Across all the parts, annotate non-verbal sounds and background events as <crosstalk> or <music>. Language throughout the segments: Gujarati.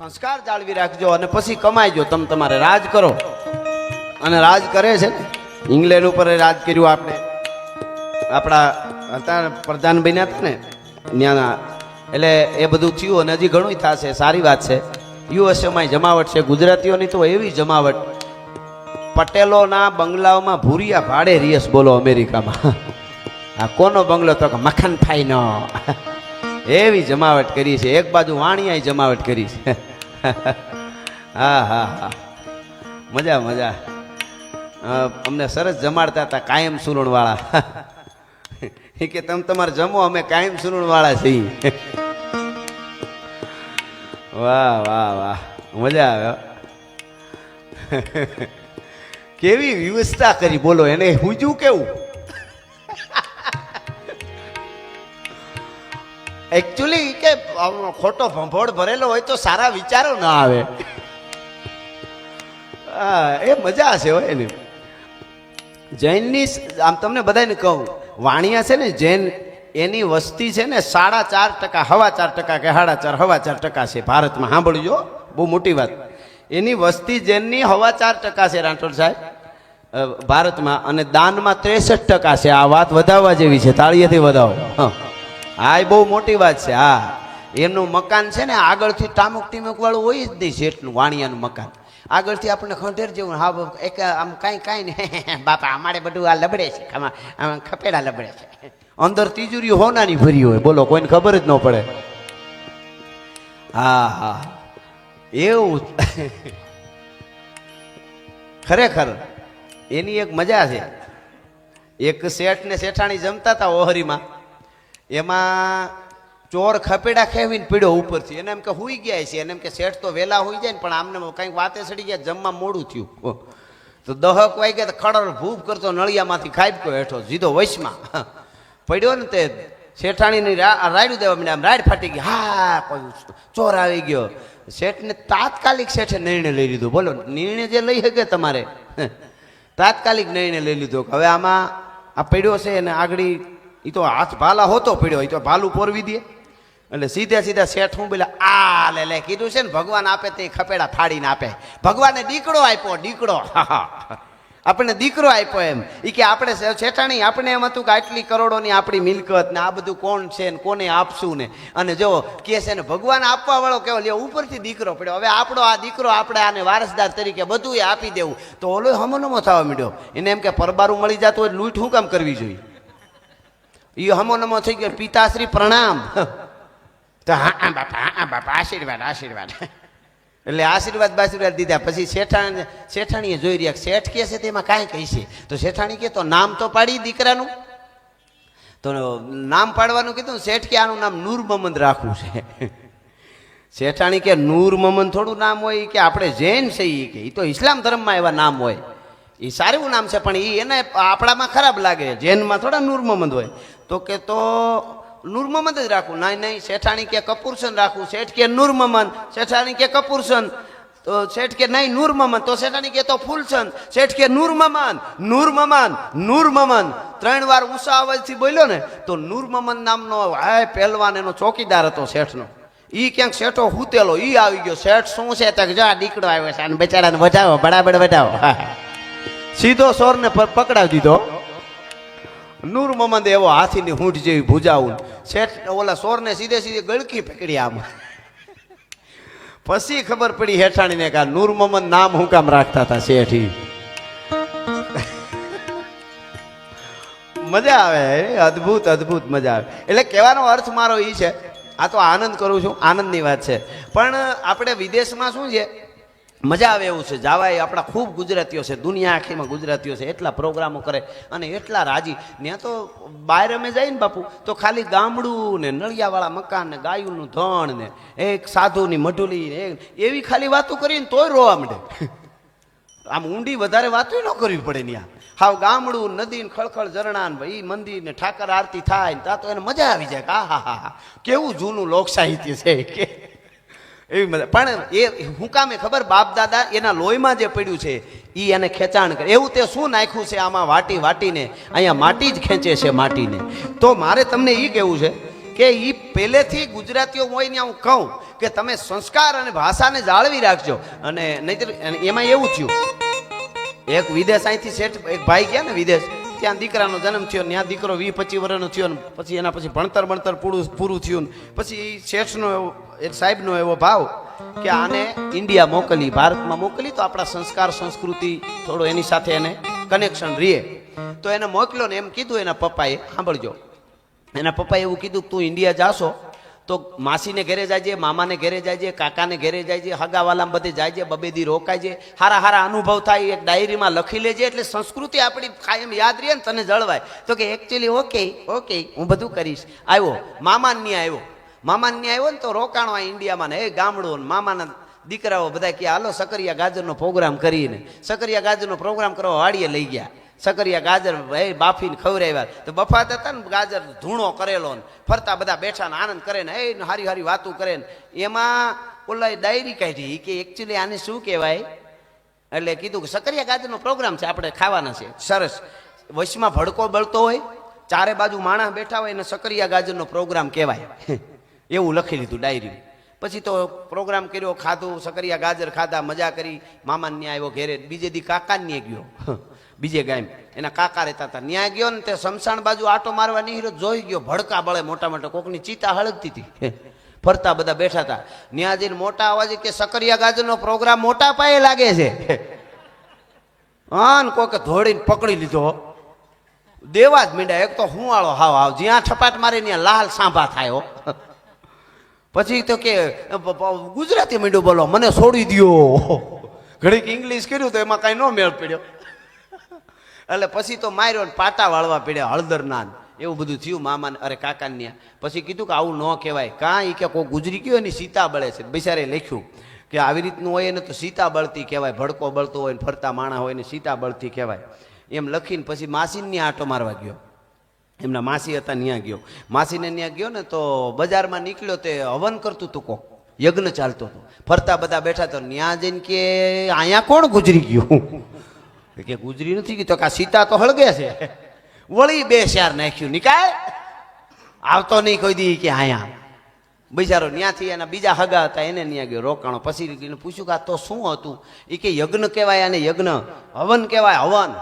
સંસ્કાર જાળવી રાખજો અને પછી કમાઈજો. તમે તમારે રાજ કરો. અને રાજ કરે છે ને? ઇંગ્લેન્ડ ઉપર રાજ કર્યું આપણે. આપણા હતા પ્રધાન બન્યા હતા ને? ત્યાંના. એટલે એ બધું થયું અને હજી ઘણું થશે. સારી વાત છે. યુએસએમાં જમાવટ છે. ગુજરાતીઓની તો એવી જમાવટ. પટેલોના બંગલાઓમાં ભૂરિયા ભાડે રિયસ બોલો અમેરિકામાં. આ કોનો બંગલો તો કે મખનભાઈનો એવી જમાવટ કરી છે. એક બાજુ વાણિયાએ જમાવટ કરી છે. હા હા હા. મજા મજા. અમને સરસ જમાડતા હતા કાયમ સુરણવાળા. એ કે તમે તમારે જમો, અમે કાયમ સુરણવાળા છીએ. વાહ વાહ વાહ. મજા આવે. કેવી વ્યવસ્થા કરી બોલો, એને હું કેવું? એકચ્યુઅલી કે ખોટો ભંભોળ ભરેલો હોય તો સારા વિચારો ના આવે. હા, એ મજા છે હોય ને જૈનની આમ તમને બધાને કહું, વાણિયા છે ને, જૈન એની વસ્તી છે ને, સાડા ચાર ટકા, હવા ચાર ટકા કે સાડા ચાર, હવા ચાર ટકા છે. ભારતમાં સાંભળજો, બહુ મોટી વાત. એની વસ્તી જૈનની હવા ચાર ટકા છે, રાઠોડ સાહેબ. ભારતમાં, અને દાનમાં ત્રેસઠ ટકા છે. આ વાત વધારવા જેવી છે. તાળીએથી વધાવો. હા. હા, એ બહુ મોટી વાત છે, હા. એમનું મકાન છે ને, આગળથી ટામુક ટીમુક વાળું હોય જ નહીં શેઠનું વાણિયાનું મકાન. આગળથી આપણે ખંડેર જેવું, હા એક આમ કાંઈ કાંઈ નહીં. <laughs> બાપા, અમારે બધું આ લબડે છે, આમાં ખપેડા લબડે છે. અંદર તિજુરી હોનાની ભરી હોય, બોલો, કોઈને ખબર જ ન પડે. હા હા. એવું <laughs> ખરેખર, એની એક મજા છે. એક શેઠ ને શેઠાણી જમતા હતા ઓહરીમાં. એમાં ચોર ખપેડા ખેવીને પીડ્યો ઉપરથી. એને એમ કે હુઈ ગયા છે, એને એમ કે શેઠ તો વહેલા હોઈ જાય ને, પણ આમને કંઈક વાતે સડી ગયા, જમવા મોડું થયું. તો દહક વાઈ ગયા, તો ખડર ભૂપ કરતો નળિયામાંથી ખાઈ હેઠો, સીધો વૈશમાં. પડ્યો ને તે શેઠાણીની રાયડું દેવા મને આમ રાડ ફાટી ગઈ. હા, કોઈ ચોર આવી ગયો. શેઠને તાત્કાલિક શેઠે નિર્ણય લઈ લીધો. બોલો, નિર્ણય જે લઈ શકે તમારે? તાત્કાલિક નિર્ણય લઈ લીધો હવે આમાં આ પડ્યો છે, એને આગળ એ તો હાથ ભાલા હોતો પડ્યો એ તો ભાલું પોરવી દે. એટલે સીધા સીધા શેઠ હું બોલે આ, લે લે, કીધું છે ને, ભગવાન આપે તે ખપેડા ફાડીને આપે. ભગવાને દીકરો આપ્યો દીકડો <laughs> આપણને દીકરો આપ્યો એમ. એ કે આપણે શેઠાણી, આપણે એમ હતું કે આટલી કરોડોની આપણી મિલકત ને આ બધું કોણ છે ને, કોને આપશું ને? અને જો કે છે ને, ભગવાન આપવા વાળો કેવો, લ્યો, ઉપરથી દીકરો પડ્યો. હવે આપણો આ દીકરો આપણે આને વારસદાર તરીકે બધું આપી દેવું. તો ઓલો હમોનમો થવા માંડ્યો. એને એમ કે, પરબારું મળી જતું હોય લૂંટ શું કામ કરવી જોઈએ? એ હમો નમો થઈ ગયો. પિતાશ્રી પ્રણામ. તો હા આ બાપા, હા બાપા, આશીર્વાદ આશીર્વાદ. એટલે આશીર્વાદ, બાશીર્વાદ દીધા. પછી શેઠાણ, શેઠાણીએ જોઈ રહ્યા શેઠ કે છે તેમાં કાંઈ કહી છે. તો શેઠાણી કે તો નામ તો પાડી દીકરાનું. તો નામ પાડવાનું કીધું શેઠ કે, આનું નામ નૂર મમંદ રાખવું છે. શેઠાણી કે, નૂર મહમદ થોડું નામ હોય કે આપણે જૈન છે એ કે. એ તો ઇસ્લામ ધર્મમાં એવા નામ હોય. એ સારું નામ છે, પણ એ એને આપણામાં ખરાબ લાગે. જૈનમાં થોડા નૂર મમંદ હોય. તો કે તો નૂર મહમદ જ રાખવું નહીં નહીં શેઠાણી કે કપૂરસન રાખવું શેઠ કે નૂર મહમદ શેઠાણી કે કપૂરસન. તો શેઠ કે નહીં નૂર મમન તો શેઠાણી કે તો ફૂલસન. શેઠ કે નૂર મમન નૂર મમન નૂર મમન ત્રણ વાર ઉષા અવાજથી બોલ્યો ને, તો નૂર મમન નામનો હાય પહેલવાન એનો ચોકીદાર હતો શેઠનો. ઈ ક્યાંક શેઠો હુતેલો. ઈ આવી ગયો. શેઠ શું છે? તક જા દીકડો આવ્યો છે. અને બેચારાને વધાવો, બરાબર વધાવો. સીધો સોરને પકડાવી દીધો. નૂર મોહમ્મદ એવો હાથીની હૂંઠ જેવી ભૂજાવું. શેઠ ઓલા સોરને સીધે સીધે ગળકી પકડી આમ. પછી ખબર પડી હેઠાણીને કે નૂર મોહમ્મદ નામ હું કામ રાખતા હતા શેઠી મજા આવે અદ્ભુત અદ્ભુત મજા આવે. એટલે કહેવાનો અર્થ મારો એ છે, આ તો આનંદ કરું છું, આનંદની વાત છે. પણ આપણે વિદેશમાં શું છે મજા આવે એવું છે. જાવા એ આપણા ખૂબ ગુજરાતીઓ છે, દુનિયા આખીમાં ગુજરાતીઓ છે, એટલા પ્રોગ્રામો કરે અને એટલા રાજી. ત્યાં તો બહાર અમે જઈએ ને બાપુ, તો ખાલી ગામડું ને નળિયાવાળા મકાન ને ગાયુંનું ધણ ને એક સાધુની મઢુલી ને એવી ખાલી વાતો કરીને તોય રોવા માંડે. આમ ઊંડી વધારે વાતો ન કરવી પડે ત્યાં હાવ ગામડું, નદી ને ખળખળ ઝરણા ને ભાઈ મંદિર ને ઠાકર આરતી થાય ને ત્યાં તો એને મજા આવી જાય હા હા હા. કેવું જૂનું લોક સાહિત્ય છે કે. એવી મજા. પણ એ હું કામે ખબર બાપ દાદા એના લોહીમાં જે પડ્યું છે એ એને ખેંચાણ કરે. એવું તે શું નાખ્યું છે આમાં વાટી વાટીને? અહીંયા માટી જ ખેંચે છે માટીને. તો મારે તમને એ કહેવું છે કે એ પહેલેથી ગુજરાતીઓ હોય ને હું કહું કે તમે સંસ્કાર અને ભાષાને જાળવી રાખજો. અને નહીતર એમાં એવું થયું. એક વિદેશ અહીંથી શેઠ, એક ભાઈ ગયા ને વિદેશ, ત્યાં દીકરાનો જન્મ થયો ત્યાં દીકરો વીસ પચીસ વર્ષનો થયો ને પછી એના પછી ભણતર ભણતર પૂરું પૂરું થયું ને પછી શેઠનો એક સાહેબનો એવો ભાવ કે આને ઇન્ડિયા મોકલી, ભારતમાં મોકલી, તો આપણા સંસ્કાર, સંસ્કૃતિ થોડો એની સાથે એને કનેક્શન રહે તો એને મોકલ્યો ને એમ કીધું એના પપ્પાએ, સાંભળજો. એના પપ્પાએ એવું કીધું તું ઇન્ડિયા જાશો, તો માસીને ઘરે જાયજે મામાને ઘરે જાયજે કાકાને ઘેરે જાયજે હગાવાલામાં બધે જાયજે બબેદી રોકાયજે હારા હારા અનુભવ થાય, એક ડાયરીમાં લખી લેજે, એટલે સંસ્કૃતિ આપણી કાયમ યાદ રહે ને તને જળવાય. તો કે એકચ્યુઅલી ઓકે ઓકે હું બધું કરીશ. આવ્યો મામાને આવ્યો. મામા ત્યાં આવ્યો ને તો રોકાણો આ ઇન્ડિયામાં ને, એ ગામડું મામાના દીકરાઓ બધા કે, હાલો, સકરિયા ગાજરનો પ્રોગ્રામ કરીને. સકરિયા ગાજરનો પ્રોગ્રામ કરવા વાડીએ લઈ ગયા. સકરિયા ગાજર, એ બાફીને ખવરાવ્યા તો બફાત હતા ને, ગાજર ધૂણો કરેલો ને, ફરતા બધા બેઠા ને આનંદ કરે ને એ હારી હારી વાતું કરે ને. એમાં ઓલા ડાયરી કાઢી કે એકચ્યુઅલી આને શું કહેવાય? એટલે કીધું કે, સકરિયા ગાજરનો પ્રોગ્રામ છે, આપણે ખાવાના છે. સરસ. વશમાં ભડકો બળતો હોય, ચારે બાજુ માણસ બેઠા હોય એને સકરિયા ગાજરનો પ્રોગ્રામ કહેવાય. એવું લખી લીધું ડાયરી પછી તો પ્રોગ્રામ કર્યો, ખાધું, સકરિયા, ગાજર ખાધા, મજા કરી. મામા ન્યા આવ્યો ઘેરે. બીજે દી કાકા ન્યા ગયો. <laughs> બીજે ગામ એના કાકા રહેતા હતા. ન્યા ગયો ને તે સમસાણ બાજુ આટો મારવા નીકળ્યો, જોઈ ગયો, ભડકા બળે મોટા મોટા. કોકની ચિતા હળગતી હતી. <laughs> ફરતા બધા બેઠા હતા. ન્યા જઈને મોટા અવાજે કે, સકરિયા, ગાજરનો પ્રોગ્રામ મોટા પાયે લાગે છે. <laughs> હા, ને કોઈક ધોળીને પકડી લીધો. દેવા જ મીંડા એક તો હુંવાળો હાવ હાવ. જ્યાં છપાટ મારે, ત્યાં લાલ સાંભા થાય પછી તો કે ગુજરાતી મીંડું બોલો, મને છોડી દ્યો. ઘડીક ઇંગ્લિશ કર્યું તો એમાં કાંઈ ન મેળ પડ્યો. એટલે પછી તો માર્યો ને પાટા વાળવા પડ્યા હળદર નાન એવું બધું થયું મામા અરે કાકા ત્યાં. પછી કીધું કે આવું ન કહેવાય. કાં એ કે કોઈ ગુજરી ગયો એની સીતા બળે છે. બિચારે લખ્યું કે આવી રીતનું હોય ને તો સીતા બળતી કહેવાય. ભડકો બળતો હોય ને ફરતા માણા હોય ને સીતા બળતી કહેવાય. એમ લખીને પછી માસીનની આટો મારવા ગયો. એમના માસી હતા ત્યાં ગયો. માસીને ત્યાં ગયો ને તો બજારમાં નીકળ્યો તે હવન કરતું હતું કોક. યજ્ઞ ચાલતો હતો. ફરતા બધા બેઠા તો ત્યાં જઈને કે, અહીંયા કોણ ગુજરી ગયું? કે, ગુજરી નથી ગયું તો કે સીતા તો હળગે છે. વળી બે શાર નાખ્યું. નિકાય આવતો નહીં કોઈ દી કે અહીંયા. બિચારો ત્યાંથી એના બીજા હગા હતા, એને ત્યાં ગયો રોકાણો. પછી પૂછ્યું કે, આ તો શું હતું? એ કે, યજ્ઞ કહેવાય અને યજ્ઞ હવન કહેવાય હવન.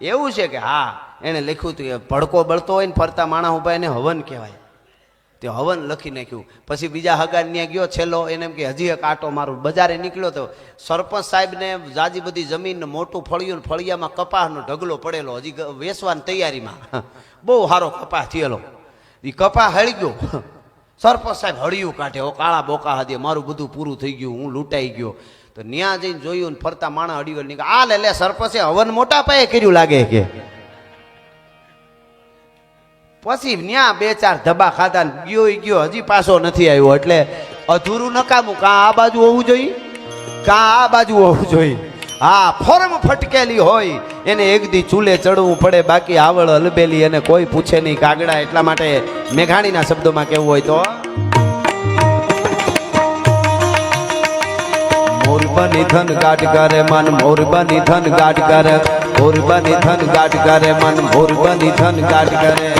એવું છે કે, હા. એણે લખ્યું હતું કે ભડકો બળતો હોય ને ફરતા માણસ ઊભા એને હવન કહેવાય. તે હવન લખી નાખ્યું. પછી બીજા હગાન ત્યાં ગયો, છેલ્લો એને એમ કે, હજી એક આટો મારું. બજારે નીકળ્યો તો સરપંચ સાહેબને જાજી બધી જમીન મોટું ફળિયું ફળિયામાં કપાસનો ઢગલો પડેલો. હજી વેસવાની તૈયારીમાં. <laughs> બહુ સારો કપાસ થયેલો. એ કપાસ હળી ગયો. <laughs> સરપંચ સાહેબ હળિયું કાઢે. ઓ કાળા બોકા હતી મારું બધું પૂરું થઈ ગયું, હું લૂંટાઈ ગયો. તો ન્યા જઈને જોયું ને ફરતા માણા હળિયું નીકળ. આ લે લે, સરપંચે હવન મોટા પાયે કર્યું લાગે કે. પછી ન્યા બે ચાર ધબા ખાધા ગયો ગયો. હજી પાછો નથી આવ્યો, એટલે અધૂરું નકામું. કાં આ બાજુ હોવું જોઈએ? કાં આ બાજુ હોવું જોઈએ? હા, ફોર્મ ફટકેલી હોય, એને એક દી ચૂલે ચડવું પડે, બાકી આવળ હલબેલી એને કોઈ પૂછે નહીં. કાગડા એટલા માટે મેઘાણીના શબ્દોમાં કેવું હોય તો. મોરબની ધન ગાઢ કરે મન મોરબની ધન ગાઢ કરે. મોરબની ધન ગાઢ કરે મન મોરબની ધન ગાઢ કરે.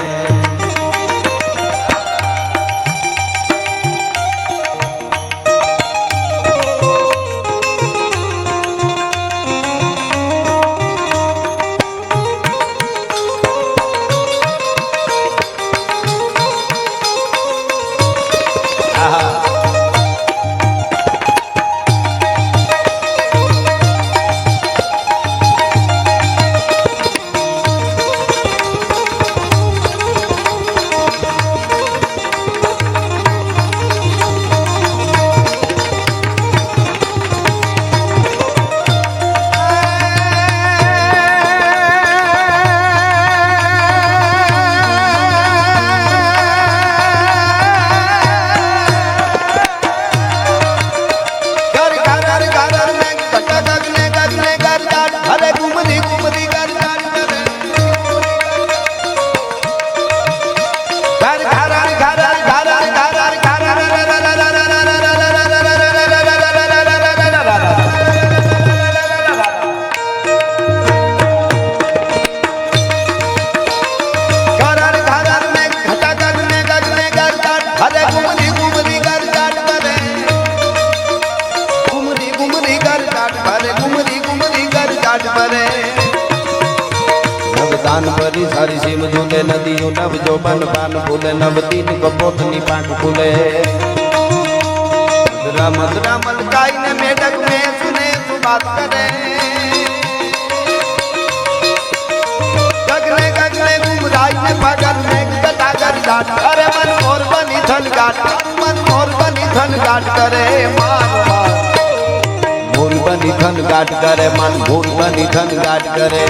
ફૂલે. મધુરા મધુરા મલકાઈને મેડક મે સુને તું બાત કરે. ગગને ગગને ગુમરાઈને પગલ મે ગટાગર ગાટ અરે મન મોર બની ધન ગાટ મન મોર બની ધન ગાટ કરે માર માર મોર બની ધન ગાટ કરે, મન મોર બની ધન ગાટ કરે.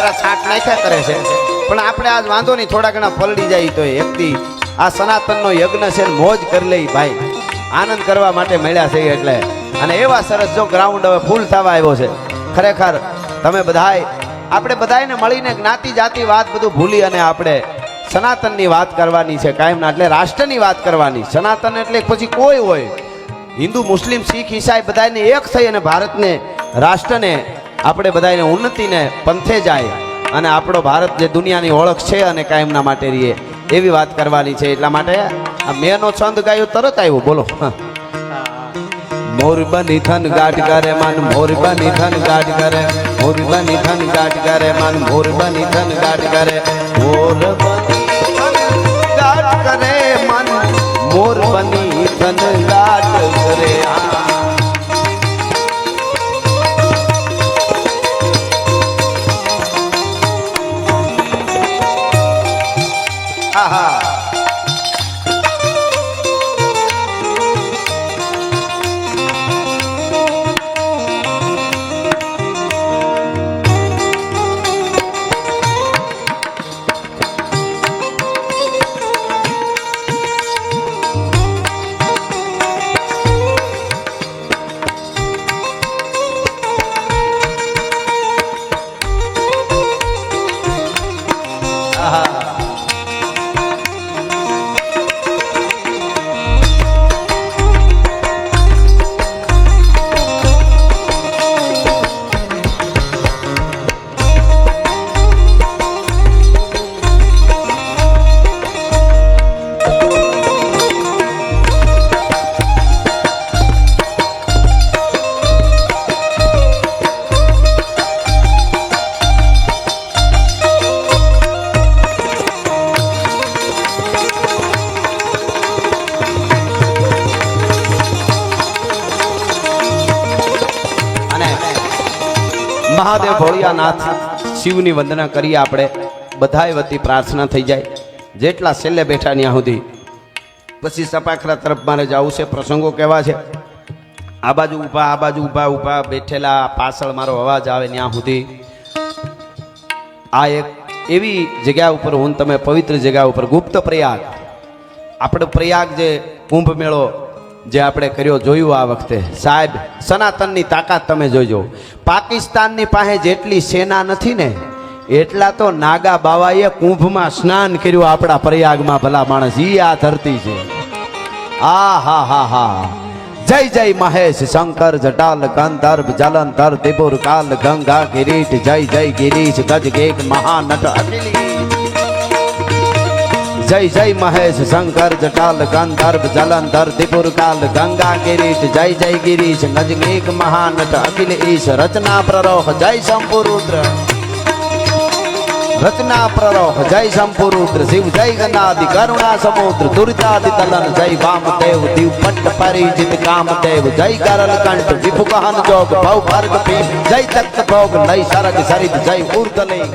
જરા છાંટ નાખ્યા કરે છે. પણ આપણે આજ વાંધો નહીં થોડા ઘણા પલડી જાય તો એકથી આ સનાતનનો યજ્ઞ છે મોજ કરી લઈ ભાઈ. આનંદ કરવા માટે મળ્યા છે એટલે. અને એવા સરસ જો ગ્રાઉન્ડ હવે ફૂલ થવા આવ્યો છે. ખરેખર તમે બધાય, આપણે બધાયને મળીને જ્ઞાતિ, જાતિ, વાત બધું ભૂલી અને આપણે સનાતનની વાત કરવાની છે કાયમના એટલે રાષ્ટ્રની વાત કરવાની. સનાતન એટલે પછી કોઈ હોય. હિન્દુ, મુસ્લિમ, શીખ, ઈસાઈ બધાને એક થઈ અને ભારતને, રાષ્ટ્રને આપણે બધાને ઉન્નતિને પંથે જાય અને આપણો ભારત જે દુનિયાની ઓળખ છે અને કાયમના માટે રહીએ, એવી વાત કરવાની છે. એટલા માટે આ મેનો છંદ ગાયો તરત આવ્યો. બોલો. મોર બની થન ગાટ કરે મન, મોર બની થન ગાટ કરે, મોર બની થન ગાટ કરે મન, મોર બની થન ગાટ કરે. મોર બની ગાટ કરે મન, મોર બની થન મહાદેવ ભોળિયાનાથ શિવની વંદના કરીએ આપણે. બધાય વતી પ્રાર્થના થઈ જાય. જેટલા છેલ્લે બેઠા ત્યાં સુધી. પછી સપાખરા તરફ મારે જવું છે, પ્રસંગો કેવા છે? આ બાજુ ઊભા, આ બાજુ ઊભા ઊભા, બેઠેલા, પાછળ મારો અવાજ આવે ત્યાં સુધી. આ એક એવી જગ્યા ઉપર હું તમે પવિત્ર જગ્યા ઉપર ગુપ્ત પ્રયાગ. આપણો પ્રયાગ જે કુંભ મેળો જે આપણે કર્યો જોયું આ વખતે. સાહેબ, સનાતનની તાકાત તમે જોજો. પાકિસ્તાનની પાસે જેટલી સેના નથી ને, એટલા તો નાગા બાવાએ કુંભમાં સ્નાન કર્યું આપણા પ્રયાગમાં ભલા માણસ. ઈ આ ધરતી છે. આ હા હા હા. જય જય મહેશ, શંકર, જટાલ, ગંધર્વ, જલંધર ત્રિપુર કાલ, ગંગા, કિરીટ, જય જય ગિરીશ ગજ ગેક મહાનટ અખિલી જય જય મહેશ, શંકર, જટાલ, ગંધર્વ, જલંધર, ત્રિપુર કાલ, ગંગા ગિરીશ જય જય ગિરીશ, નજનીક, મહાનટ, અખિલ ઈશ, રચના પ્રરોહ, જય શંભુરુદ્ર રચના પ્રરોહ, જય શંભુરુદ્ર શિવ, જય ગનાદિ કરુણા સમુદ્ર દુરિતાદિ તલન, જય વામદેવ, દિવ પટ્ટ પરિજિત, કામદેવ, જય કરલ કંઠ વિભુગહન જોગ, ભવ ભર્ગ ભીમ જય તક્ત ભોગ, લય સરગ સરિત જય ઉર્દલિંગ